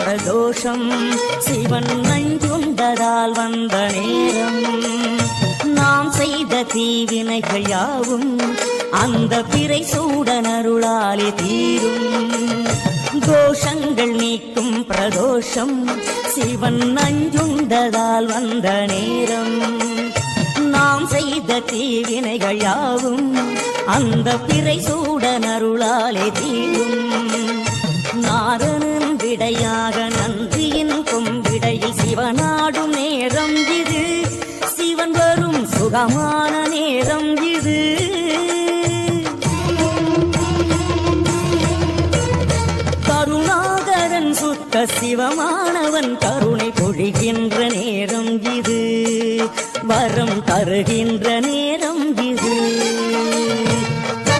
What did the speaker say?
பிரதோஷம். சிவன் நஞ்சுண்டதால் வந்த நேரம். நாம் செய்த தீவினைகள் யாவும் அந்த பிறை சூடனருளாலே தீரும். தோஷங்கள் நீக்கும் பிரதோஷம். சிவன் நஞ்சுண்டதால் வந்த நேரம். நாம் செய்த தீவினைகள் யாவும் அந்த பிறை சூடனருளாலே தீரும். நாதனின் விடையாக நந்தியின் கொம்பிடையில் சிவனாடும் நேரம் இது. சிவன் வரும் சுகமான நேரம் இது. கருணாகரன் சுத்த சிவமானவன் கருணை பொழிகின்ற நேரம் இது. வரம் தருகின்ற நேரம்